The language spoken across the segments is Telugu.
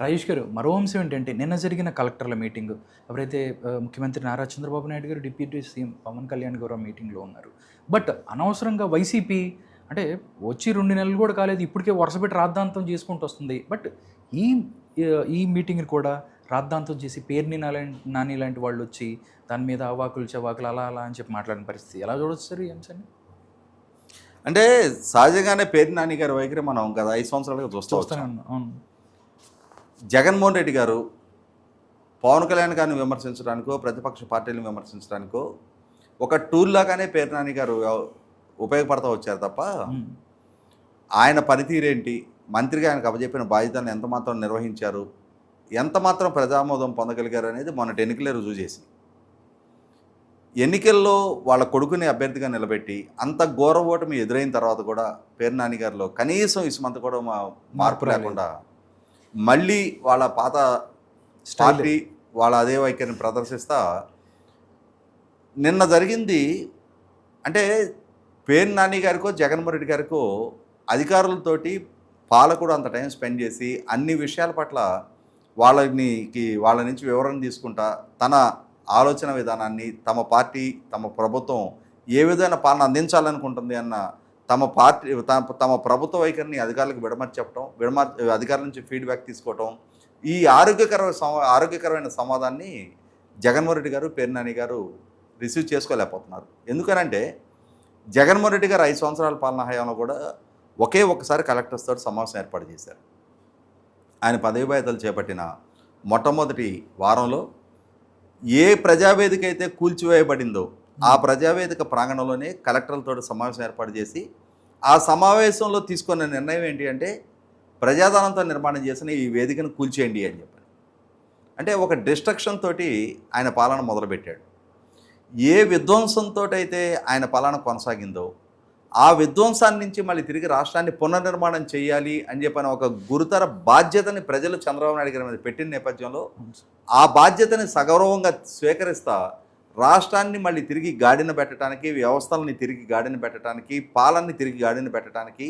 రాజేష్ గారు మరో అంశం ఏంటంటే నిన్న జరిగిన కలెక్టర్ల మీటింగ్. ఎవరైతే ముఖ్యమంత్రి నారా చంద్రబాబు నాయుడు గారు డిప్యూటీ సీఎం పవన్ కళ్యాణ్ గారు ఆ మీటింగ్లో ఉన్నారు. బట్ అనవసరంగా వైసీపీ అంటే వచ్చి రెండు నెలలు కూడా కాలేదు ఇప్పటికే వరుసపెట్టి రాద్ధాంతం చేసుకుంటూ వస్తుంది. బట్ ఈ ఈ మీటింగ్ కూడా రాద్ధాంతం చేసి పేర్ని నాని నాని లాంటి వాళ్ళు వచ్చి దాని మీద అవాకులు చవాకులు అలా అలా అని చెప్పి మాట్లాడిన పరిస్థితి ఎలా చూడొచ్చు సార్ ఈ అంశాన్ని? అంటే సహజంగానే పేరు నాని గారి వైఖరి మనం గత ఐదు సంవత్సరాలుగా చూస్తూ అవును. జగన్మోహన్ రెడ్డి గారు పవన్ కళ్యాణ్ గారిని విమర్శించడానికో ప్రతిపక్ష పార్టీలను విమర్శించడానికో ఒక టూల్ లాగానే పేరు నాని గారు ఉపయోగపడతా వచ్చారు తప్ప. ఆయన పనితీరేంటి మంత్రిగా ఆయనకు అప్పచెప్పిన బాధ్యతలను ఎంత మాత్రం నిర్వహించారు ఎంత మాత్రం ప్రజామోదం పొందగలిగారు అనేది మొన్నటి ఎన్నికలే రుజువు చేసి ఎన్నికల్లో వాళ్ళ కొడుకుని అభ్యర్థిగా నిలబెట్టి అంత ఘోర ఓటమి ఎదురైన తర్వాత కూడా పేరు నాని గారిలో కనీసం ఇసుమంత కూడా మా మార్పు. లేకుండా మళ్ళీ వాళ్ళ పాత పార్టీ వాళ్ళ అదే వైఖరిని ప్రదర్శిస్తా. నిన్న జరిగింది అంటే పేరు నాని గారికో జగన్మోహన్ రెడ్డి గారికో అధికారులతోటి పాలకుడు అంత టైం స్పెండ్ చేసి అన్ని విషయాల పట్ల వాళ్ళని వాళ్ళ నుంచి వివరణ తీసుకుంటా తన ఆలోచన విధానాన్ని తమ పార్టీ తమ ప్రభుత్వం ఏ విధమైన పాలన అందించాలనుకుంటుంది అన్న తమ పార్టీ తమ తమ ప్రభుత్వ వైఖరిని అధికారులకు విడమర్చి చెప్పడం విడమర్ అధికారుల నుంచి ఫీడ్బ్యాక్ తీసుకోవటం ఈ ఆరోగ్యకర ఆరోగ్యకరమైన సంవాదాన్ని జగన్మోహన్ రెడ్డి గారు పేరు నాని గారు రిసీవ్ చేసుకోలేకపోతున్నారు. ఎందుకనంటే జగన్మోహన్ రెడ్డి గారు ఐదు సంవత్సరాల పాలన హయాంలో కూడా ఒకే ఒక్కసారి కలెక్టర్స్ తోటి సమావేశం ఏర్పాటు చేశారు. ఆయన పదవి బాధ్యతలు చేపట్టిన మొట్టమొదటి వారంలో ఏ ప్రజావేదిక అయితే కూల్చివేయబడిందో ఆ ప్రజావేదిక ప్రాంగణంలోనే కలెక్టర్లతో సమావేశం ఏర్పాటు చేసి ఆ సమావేశంలో తీసుకున్న నిర్ణయం ఏంటి అంటే ప్రజాధనంతో నిర్మాణం చేసిన ఈ వేదికను కూల్చేయండి అని చెప్పారు. అంటే ఒక డిస్ట్రక్షన్ తోటి ఆయన పాలన మొదలుపెట్టాడు. ఏ విధ్వంసంతో అయితే ఆయన పాలన కొనసాగిందో ఆ విధ్వంసాన్ని నుంచి మళ్ళీ తిరిగి రాష్ట్రాన్ని పునర్నిర్మాణం చేయాలి అని చెప్పిన ఒక గురుతర బాధ్యతని ప్రజలు చంద్రబాబు నాయుడు గారి మీద పెట్టిన నేపథ్యంలో. ఆ బాధ్యతని సగౌరవంగా స్వీకరిస్తా రాష్ట్రాన్ని మళ్ళీ తిరిగి గాడిన పెట్టడానికి వ్యవస్థలని తిరిగి గాడిన పెట్టడానికి పాలనని తిరిగి గాడిన పెట్టడానికి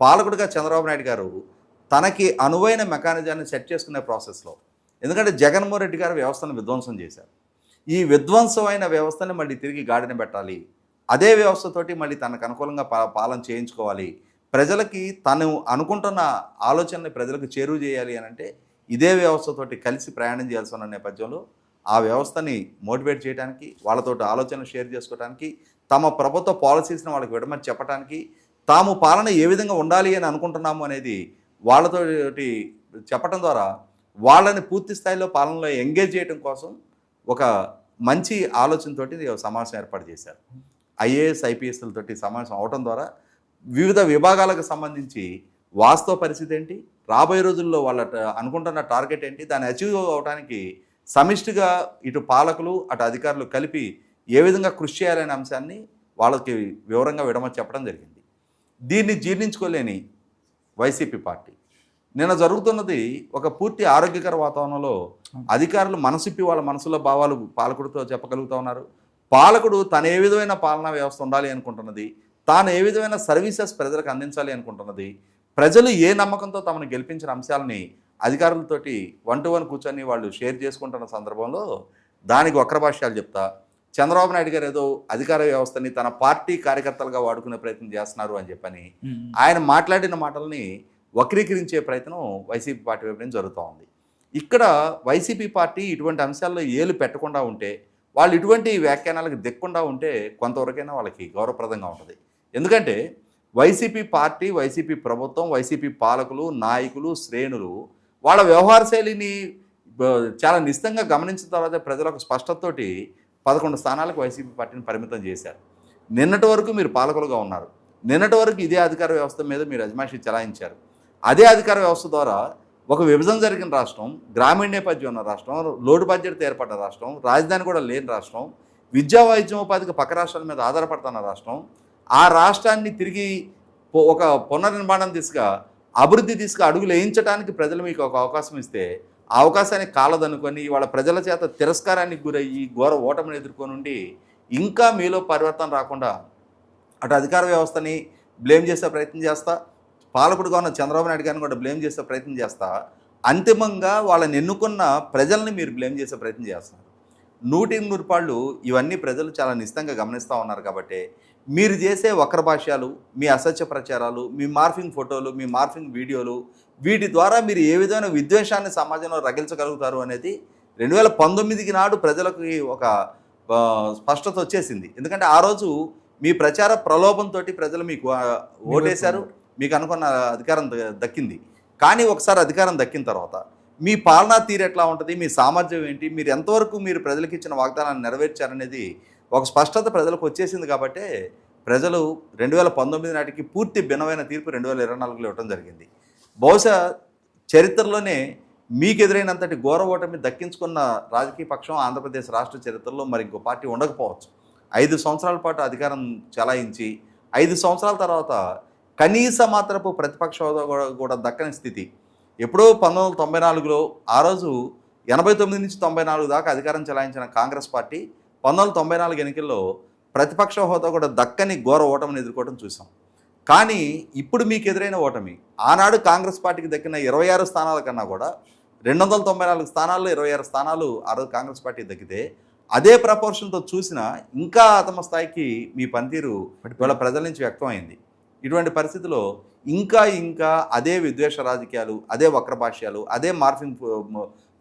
పాలకుడిగా చంద్రబాబు నాయుడు గారు తనకి అనువైన మెకానిజాన్ని సెట్ చేసుకునే ప్రాసెస్లో. ఎందుకంటే జగన్మోహన్ రెడ్డి గారు వ్యవస్థను విధ్వంసం చేశారు. ఈ విధ్వంసమైన వ్యవస్థని మళ్ళీ తిరిగి గాడిన పెట్టాలి. అదే వ్యవస్థతోటి మళ్ళీ తనకు అనుకూలంగా పాలన చేయించుకోవాలి. ప్రజలకి తను అనుకుంటున్న ఆలోచనని ప్రజలకు చేరువ చేయాలి అని అంటే ఇదే వ్యవస్థతోటి కలిసి ప్రయాణం చేయాల్సి ఉన్న నేపథ్యంలో ఆ వ్యవస్థని మోటివేట్ చేయడానికి వాళ్ళతోటి ఆలోచనలు షేర్ చేసుకోవడానికి తమ ప్రభుత్వ పాలసీస్ని వాళ్ళకి విడమని చెప్పడానికి తాము పాలన ఏ విధంగా ఉండాలి అని అనుకుంటున్నాము అనేది వాళ్ళతోటి చెప్పడం ద్వారా వాళ్ళని పూర్తి స్థాయిలో పాలనలో ఎంగేజ్ చేయడం కోసం ఒక మంచి ఆలోచనతోటి సమావేశం ఏర్పాటు చేశారు. ఐఏఎస్ ఐపీఎస్లతోటి సమావేశం అవటం ద్వారా వివిధ విభాగాలకు సంబంధించి వాస్తవ పరిస్థితి ఏంటి రాబోయే రోజుల్లో వాళ్ళ అనుకుంటున్న టార్గెట్ ఏంటి దాన్ని అచీవ్ అవడానికి సమిష్టిగా ఇటు పాలకులు అటు అధికారులు కలిపి ఏ విధంగా కృషి చేయాలనే అంశాన్ని వాళ్ళకి వివరంగా విడమని చెప్పడం జరిగింది. దీన్ని జీర్ణించుకోలేని వైసీపీ పార్టీ. నిన్న జరుగుతున్నది ఒక పూర్తి ఆరోగ్యకర వాతావరణంలో అధికారులు మనసిప్పి వాళ్ళ మనసులో భావాలు పాలకుడితో చెప్పగలుగుతా ఉన్నారు. పాలకుడు తను ఏ విధమైన పాలనా వ్యవస్థ ఉండాలి అనుకుంటున్నది? తాను ఏ విధమైన సర్వీసెస్ ప్రజలకు అందించాలి అనుకుంటున్నది? ప్రజలు ఏ నమ్మకంతో తమను గెలిపించిన అంశాలని అధికారులతోటి వన్ టు వన్ కూర్చొని వాళ్ళు షేర్ చేసుకుంటున్న సందర్భంలో దానికి వక్రభాష్యాలు చెప్తా చంద్రబాబు నాయుడు గారు ఏదో అధికార వ్యవస్థని తన పార్టీ కార్యకర్తలుగా వాడుకునే ప్రయత్నం చేస్తున్నారు అని చెప్పని. ఆయన మాట్లాడిన మాటల్ని వక్రీకరించే ప్రయత్నం వైసీపీ పార్టీ వైపు నుంచి జరుగుతూ ఉంది ఇక్కడ వైసీపీ పార్టీ ఇటువంటి అంశాల్లో ఏలు పెట్టకుండా ఉంటే వాళ్ళు ఇటువంటి వ్యాఖ్యానాలకు దిక్కుండా ఉంటే కొంతవరకైనా వాళ్ళకి గౌరవప్రదంగా ఉంటుంది ఎందుకంటే వైసీపీ పార్టీ వైసీపీ ప్రభుత్వం వైసీపీ పాలకులు నాయకులు శ్రేణులు వాళ్ళ వ్యవహార శైలిని చాలా నిశ్చితంగా గమనించిన తర్వాత ప్రజలకు స్పష్టతతోటి పదకొండు స్థానాలకు వైసీపీ పార్టీని పరిమితం చేశారు. నిన్నటి వరకు మీరు పాలకులుగా ఉన్నారు. నిన్నటి వరకు ఇదే అధికార వ్యవస్థ మీద మీరు అజమాషి చలాయించారు. అదే అధికార వ్యవస్థ ద్వారా ఒక విభజన జరిగిన రాష్ట్రం గ్రామీణ నేపథ్యం ఉన్న రాష్ట్రం లోటు బడ్జెట్ ఏర్పడ్డ రాష్ట్రం రాజధాని కూడా లేని రాష్ట్రం విద్యా వైద్యం ఉపాధికి పక్క రాష్ట్రాల మీద ఆధారపడుతున్న రాష్ట్రం ఆ రాష్ట్రాన్ని తిరిగి పొ- ఒక పునర్నిర్మాణం దిశగా అభివృద్ధి తీసుకు అడుగులు వేయించడానికి ప్రజలు మీకు ఒక అవకాశం ఇస్తే ఆ అవకాశాన్ని కాలదనుకొని వాళ్ళ ప్రజల చేత తిరస్కారానికి గురయ్యి ఘోర ఓటమిని ఎదుర్కొని ఉండి ఇంకా మీలో పరివర్తన రాకుండా అటు అధికార వ్యవస్థని బ్లేమ్ చేసే ప్రయత్నం చేస్తా పాలకుడుగా ఉన్న చంద్రబాబు నాయుడు గారిని కూడా బ్లేమ్ చేసే ప్రయత్నం చేస్తా అంతిమంగా వాళ్ళని ఎన్నుకున్న ప్రజల్ని మీరు బ్లేమ్ చేసే ప్రయత్నం చేస్తున్నారు. నూటికి నూరు పాళ్ళు ఇవన్నీ ప్రజలు చాలా నిశ్చితంగా గమనిస్తూ ఉన్నారు కాబట్టి మీరు చేసే వక్ర భాష్యాలు మీ అసత్య ప్రచారాలు మీ మార్ఫింగ్ ఫోటోలు మీ మార్ఫింగ్ వీడియోలు వీటి ద్వారా మీరు ఏ విధమైన విద్వేషాన్ని సమాజంలో రగిల్చగలుగుతారు అనేది రెండు వేల పంతొమ్మిదికి నాడు ప్రజలకు ఒక స్పష్టత వచ్చేసింది. ఎందుకంటే ఆ రోజు మీ ప్రచార ప్రలోభంతో ప్రజలు మీకు ఓటేశారు మీకు అనుకున్న అధికారం దక్కింది. కానీ ఒకసారి అధికారం దక్కిన తర్వాత మీ పాలనా తీరు ఎట్లా ఉంటుంది మీ సామర్థ్యం ఏంటి మీరు ఎంతవరకు మీరు ప్రజలకు ఇచ్చిన వాగ్దానాన్ని నెరవేర్చారనేది ఒక స్పష్టత ప్రజలకు వచ్చేసింది కాబట్టి ప్రజలు రెండు వేల పంతొమ్మిది నాటికి పూర్తి భిన్నమైన తీర్పు రెండు వేల ఇరవై నాలుగులో ఇవ్వడం జరిగింది. బహుశా చరిత్రలోనే మీకు ఎదురైనంతటి ఘోర ఓటమి దక్కించుకున్న రాజకీయ పక్షం ఆంధ్రప్రదేశ్ రాష్ట్ర చరిత్రలో మరి ఇంకో పార్టీ ఉండకపోవచ్చు. ఐదు సంవత్సరాల పాటు అధికారం చెలాయించి ఐదు సంవత్సరాల తర్వాత కనీస మాత్రపు ప్రతిపక్ష హోదా కూడా కూడా దక్కని స్థితి. ఎప్పుడో పంతొమ్మిది వందల తొంభై నాలుగులో ఆ రోజు ఎనభై తొమ్మిది నుంచి తొంభై నాలుగు దాకా అధికారం చెలాయించిన కాంగ్రెస్ పార్టీ పంతొమ్మిది తొంభై నాలుగు ఎన్నికల్లో ప్రతిపక్ష హోదా కూడా దక్కని ఘోర ఓటమిని ఎదుర్కోవడం చూసాం. కానీ ఇప్పుడు మీకు ఎదురైన ఓటమి ఆనాడు కాంగ్రెస్ పార్టీకి దక్కిన ఇరవై ఆరు స్థానాల కన్నా కూడా రెండు వందల తొంభై నాలుగు స్థానాల్లో ఇరవై ఆరు స్థానాలు ఆ రోజు కాంగ్రెస్ పార్టీ దక్కితే అదే ప్రపోర్షన్తో చూసినా ఇంకా అతమ స్థాయికి మీ పనితీరు ఇవాళ ప్రజల నుంచి వ్యక్తమైంది. ఇటువంటి పరిస్థితిలో ఇంకా ఇంకా అదే విద్వేష రాజకీయాలు అదే వక్ర భాష్యాలు అదే మార్ఫింగ్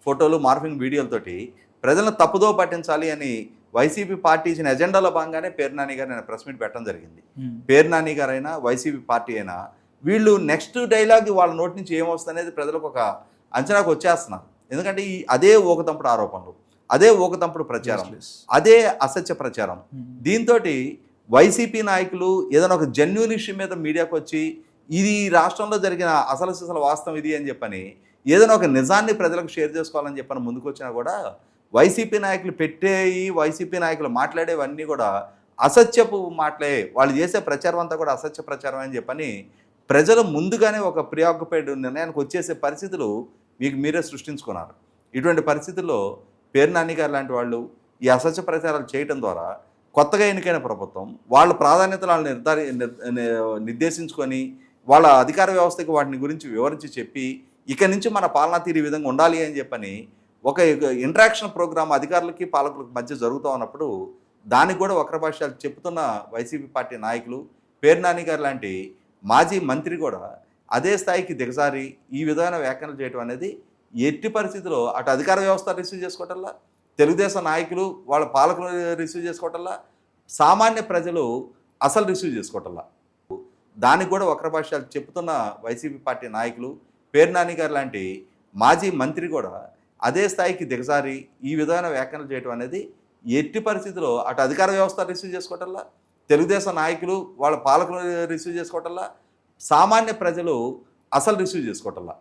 ఫోటోలు మార్ఫింగ్ వీడియోలతోటి ప్రజలను తప్పుదో పట్టించాలి అని వైసీపీ పార్టీ ఇచ్చిన ఎజెండాలో భాగంగానే పేరు నాని గారు నేను ప్రెస్ మీట్ పెట్టడం జరిగింది. పేరు నాని గారైనా వైసీపీ పార్టీ అయినా వీళ్ళు నెక్స్ట్ డైలాగ్ వాళ్ళ నోటి నుంచి ఏమొస్తుంది అనేది ప్రజలకు ఒక అంచనాకు వచ్చేస్తున్నారు. ఎందుకంటే ఈ అదే ఊకతంపుడు ఆరోపణలు అదే ఊకతంపుడు ప్రచారం అదే అసత్య ప్రచారం. దీంతో వైసీపీ నాయకులు ఏదైనా ఒక జెన్యున్ ఇష్యూ మీద మీడియాకు వచ్చి ఇది రాష్ట్రంలో జరిగిన అసలు సిసలు వాస్తవం ఇది అని చెప్పని ఏదైనా ఒక నిజాన్ని ప్రజలకు షేర్ చేసుకోవాలని చెప్పని ముందుకు వచ్చినా కూడా వైసీపీ నాయకులు పెట్టేయి వైసీపీ నాయకులు మాట్లాడేవన్నీ కూడా అసత్యపు మాటలే. వాళ్ళు చేసే ప్రచారం అంతా కూడా అసత్య ప్రచారం అని చెప్పని ప్రజలు ముందుగానే ఒక ప్రియాకుపైడ్ నిర్ణయానికి వచ్చేసే పరిస్థితులు మీకు మీరే సృష్టించుకున్నారు. ఇటువంటి పరిస్థితుల్లో పేరు నాని గారు లాంటి వాళ్ళు ఈ అసత్య ప్రచారాలు చేయటం ద్వారా కొత్తగా ఎన్నికైన ప్రభుత్వం వాళ్ళ ప్రాధాన్యతలు నిర్ధారి నిర్దేశించుకొని వాళ్ళ అధికార వ్యవస్థకి వాటిని గురించి వివరించి చెప్పి ఇక నుంచి మన పాలనా తీరు విధంగా ఉండాలి అని చెప్పని ఒక ఇంటరాక్షన్ ప్రోగ్రామ్ అధికారులకి పాలకులకి మధ్య జరుగుతూ ఉన్నప్పుడు దానికి కూడా వక్ర భాషలు చెప్తున్న వైసీపీ పార్టీ నాయకులు పేరు నాని గారు లాంటి మాజీ మంత్రి కూడా అదే స్థాయికి దిగజారి ఈ విధమైన వ్యాఖ్యలు చేయడం అనేది ఎట్టి పరిస్థితిలో అటు అధికార వ్యవస్థ రిసీవ్ చేసుకోవటంలా తెలుగుదేశం నాయకులు వాళ్ళ పాలకులు రిసీవ్ చేసుకోవటంలా సామాన్య ప్రజలు అసలు రిసీవ్ చేసుకోవటంలా. దానికి కూడా వక్ర భాషలు చెప్తున్న వైసీపీ పార్టీ నాయకులు పేరు నాని గారు లాంటి మాజీ మంత్రి కూడా అదే స్థాయికి దిగజారి ఈ విధమైన వ్యాఖ్యలు చేయడం అనేది ఎట్టి పరిస్థితిలో అటు అధికార వ్యవస్థ రిసీవ్ చేసుకోవటంలా తెలుగుదేశం నాయకులు వాళ్ళ పాలకులు రిసీవ్ చేసుకోవటంలా సామాన్య ప్రజలు అసలు రిసీవ్ చేసుకోవటంలా.